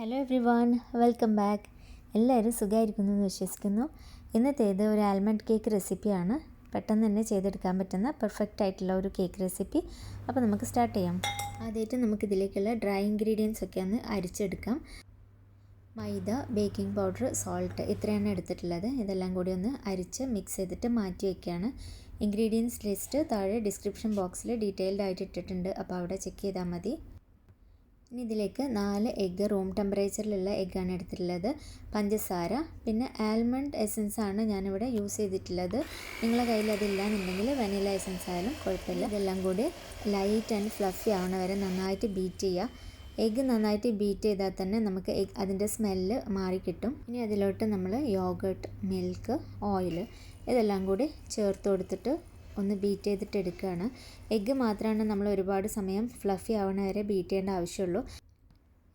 Hello everyone welcome back എല്ലാവരും സുഖമായിരിക്കുന്നു എന്ന് വിശ്വസിക്കുന്നു. ഇന്നത്തേത് ഒരു ആൽമണ്ട് കേക്ക് റെസിപ്പിയാണ് പെട്ടെന്ന് തന്നെ ചെയ്തെടുക്കാൻ പറ്റുന്ന പെർഫെക്റ്റ് ആയിട്ടുള്ള ഒരു കേക്ക് റെസിപ്പി അപ്പോൾ നമുക്ക് സ്റ്റാർട്ട് ചെയ്യാം. ആദ്യമായിട്ട് നമുക്കിതിലേക്കുള്ള ഡ്രൈ ഇൻഗ്രീഡിയൻസ് ഒക്കെ ഒന്ന് അരിച്ചെടുക്കാം. മൈദ ബേക്കിംഗ് പൗഡർ സോൾട്ട് ഇത്രയാണ് എടുത്തിട്ടുള്ളത്. ഇതെല്ലാം കൂടി ഒന്ന് അരിച്ച് മിക്സ് ചെയ്തിട്ട് മാറ്റി വയ്ക്കുകയാണ് ഇൻഗ്രീഡിയൻസ് ലിസ്റ്റ് താഴെ ഡിസ്ക്രിപ്ഷൻ ബോക്സിൽ ഡീറ്റെയിൽഡ് ആയിട്ട് ഇട്ടിട്ടുണ്ട്. അപ്പോൾ അവിടെ ചെക്ക് ചെയ്താൽ മതി. ഇനി ഇതിലേക്ക് നാല് എഗ്ഗ് റൂം ടെമ്പറേച്ചറിലുള്ള എഗ്ഗാണ് എടുത്തിട്ടുള്ളത്. പഞ്ചസാര പിന്നെ ആൽമണ്ട് എസൻസ് ആണ് ഞാനിവിടെ യൂസ് ചെയ്തിട്ടുള്ളത്. നിങ്ങളുടെ കയ്യിൽ അതില്ല എന്നുണ്ടെങ്കിൽ വനില എസൻസ് ആയാലും കുഴപ്പമില്ല. ഇതെല്ലാം കൂടി ലൈറ്റ് ആൻഡ് ഫ്ലഫി ആവണ വരെ നന്നായിട്ട് ബീറ്റ് ചെയ്യുക. എഗ്ഗ് നന്നായിട്ട് ബീറ്റ് ചെയ്താൽ തന്നെ നമുക്ക് എഗ് അതിന്റെ സ്മെല്ല് മാറിക്കിട്ടും ഇനി അതിലോട്ട് നമ്മൾ യോഗട്ട് മിൽക്ക് ഓയിൽ ഇതെല്ലാം കൂടി ചേർത്ത് കൊടുത്തിട്ട് ഒന്ന് ബീറ്റ് ചെയ്തിട്ട് എടുക്കുകയാണ്. എഗ്ഗ് മാത്രമാണ് നമ്മൾ ഒരുപാട് സമയം ഫ്ലഫി ആവണ വരെ ബീറ്റ് ചെയ്യേണ്ട ആവശ്യമുള്ളൂ.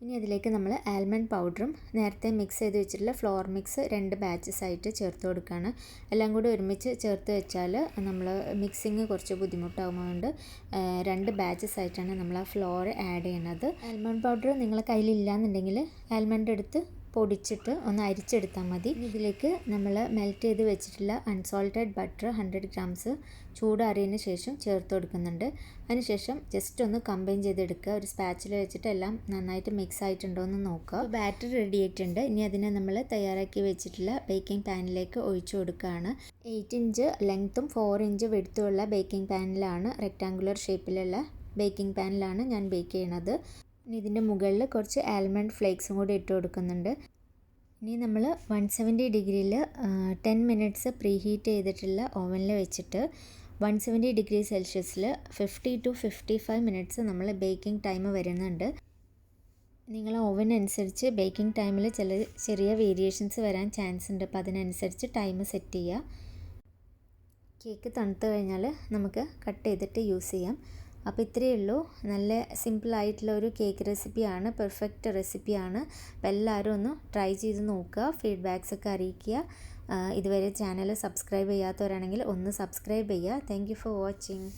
ഇനി അതിലേക്ക് നമ്മൾ ആൽമണ്ട് പൗഡറും നേരത്തെ മിക്സ് ചെയ്ത് വെച്ചിട്ടുള്ള ഫ്ലോർ മിക്സ് രണ്ട് ബാച്ചസ് ആയിട്ട് ചേർത്ത് കൊടുക്കുകയാണ്. എല്ലാം കൂടി ഒരുമിച്ച് ചേർത്ത് വെച്ചാൽ നമ്മൾ മിക്സിങ് കുറച്ച് ബുദ്ധിമുട്ടാകുന്നതുകൊണ്ട് രണ്ട് ബാച്ചസ് ആയിട്ടാണ് നമ്മൾ ആ ഫ്ലോർ ആഡ് ചെയ്യുന്നത് ആൽമണ്ട് പൗഡർ നിങ്ങളെ കയ്യിലില്ല എന്നുണ്ടെങ്കിൽ ആൽമണ്ട് എടുത്ത് പൊടിച്ചിട്ട് ഒന്ന് അരിച്ചെടുത്താൽ മതി. ഇതിലേക്ക് നമ്മൾ മെൽറ്റ് ചെയ്ത് വെച്ചിട്ടുള്ള അൺസോൾട്ടഡ് ബട്ടർ ഹൺഡ്രഡ് ഗ്രാംസ് ചൂടാറിയതിന് ശേഷം ചേർത്ത് കൊടുക്കുന്നുണ്ട്. അതിനുശേഷം ജസ്റ്റ് ഒന്ന് കമ്പൈൻ ചെയ്തെടുക്കുക. ഒരു സ്പാച്ചിൽ വെച്ചിട്ട് എല്ലാം നന്നായിട്ട് മിക്സ് ആയിട്ടുണ്ടോ എന്ന് നോക്കുക ബാറ്റർ റെഡി ആയിട്ടുണ്ട്. ഇനി അതിനെ നമ്മൾ തയ്യാറാക്കി വെച്ചിട്ടുള്ള ബേക്കിംഗ് പാനിലേക്ക് ഒഴിച്ചു കൊടുക്കുകയാണ്. എയ്റ്റ് ഇഞ്ച് ലെങ്ത്തും ഫോർ ഇഞ്ച് വെടുത്തുമുള്ള ബേക്കിംഗ് പാനിലാണ് റെക്റ്റാങ്കുലർ ഷേപ്പിലുള്ള ബേക്കിംഗ് പാനിലാണ് ഞാൻ ബേക്ക് ചെയ്യണത്. ഇനി ഇതിന്റെ മുകളിൽ കുറച്ച് ആൽമണ്ട് ഫ്ലേക്സും കൂടി ഇട്ട് കൊടുക്കുന്നുണ്ട്. ഇനി നമ്മൾ വൺ സെവന്റി ഡിഗ്രിയിൽ ടെൻ മിനിറ്റ്സ് പ്രീ ഹീറ്റ് ചെയ്തിട്ടുള്ള ഓവനിൽ വെച്ചിട്ട് one seventy degree സെൽഷ്യസിൽ fifty to fifty five minutes നമ്മൾ ബേക്കിംഗ് ടൈം വരുന്നുണ്ട്. നിങ്ങൾ ഓവൻ അനുസരിച്ച് ബേക്കിംഗ് ടൈമിൽ ചില ചെറിയ വേരിയേഷൻസ് വരാൻ ചാൻസ് ഉണ്ട്. അപ്പോൾ അതിനനുസരിച്ച് ടൈം സെറ്റ് ചെയ്യുക. കേക്ക് തണുത്ത് കഴിഞ്ഞാൽ നമുക്ക് കട്ട് ചെയ്തിട്ട് യൂസ് ചെയ്യാം. അപ്പോൾ ഇത്രയേ ഉള്ളൂ. നല്ല സിമ്പിളായിട്ടുള്ള ഒരു കേക്ക് റെസിപ്പിയാണ് പെർഫെക്റ്റ് റെസിപ്പിയാണ് അപ്പോൾ എല്ലാവരും ഒന്ന് ട്രൈ ചെയ്ത് നോക്കുക. ഫീഡ്ബാക്സ് ഒക്കെ അറിയിക്കുക. ഇതുവരെ ചാനൽ സബ്സ്ക്രൈബ് ചെയ്യാത്തവരാണെങ്കിൽ ഒന്ന് സബ്സ്ക്രൈബ് ചെയ്യുക. Thank for watching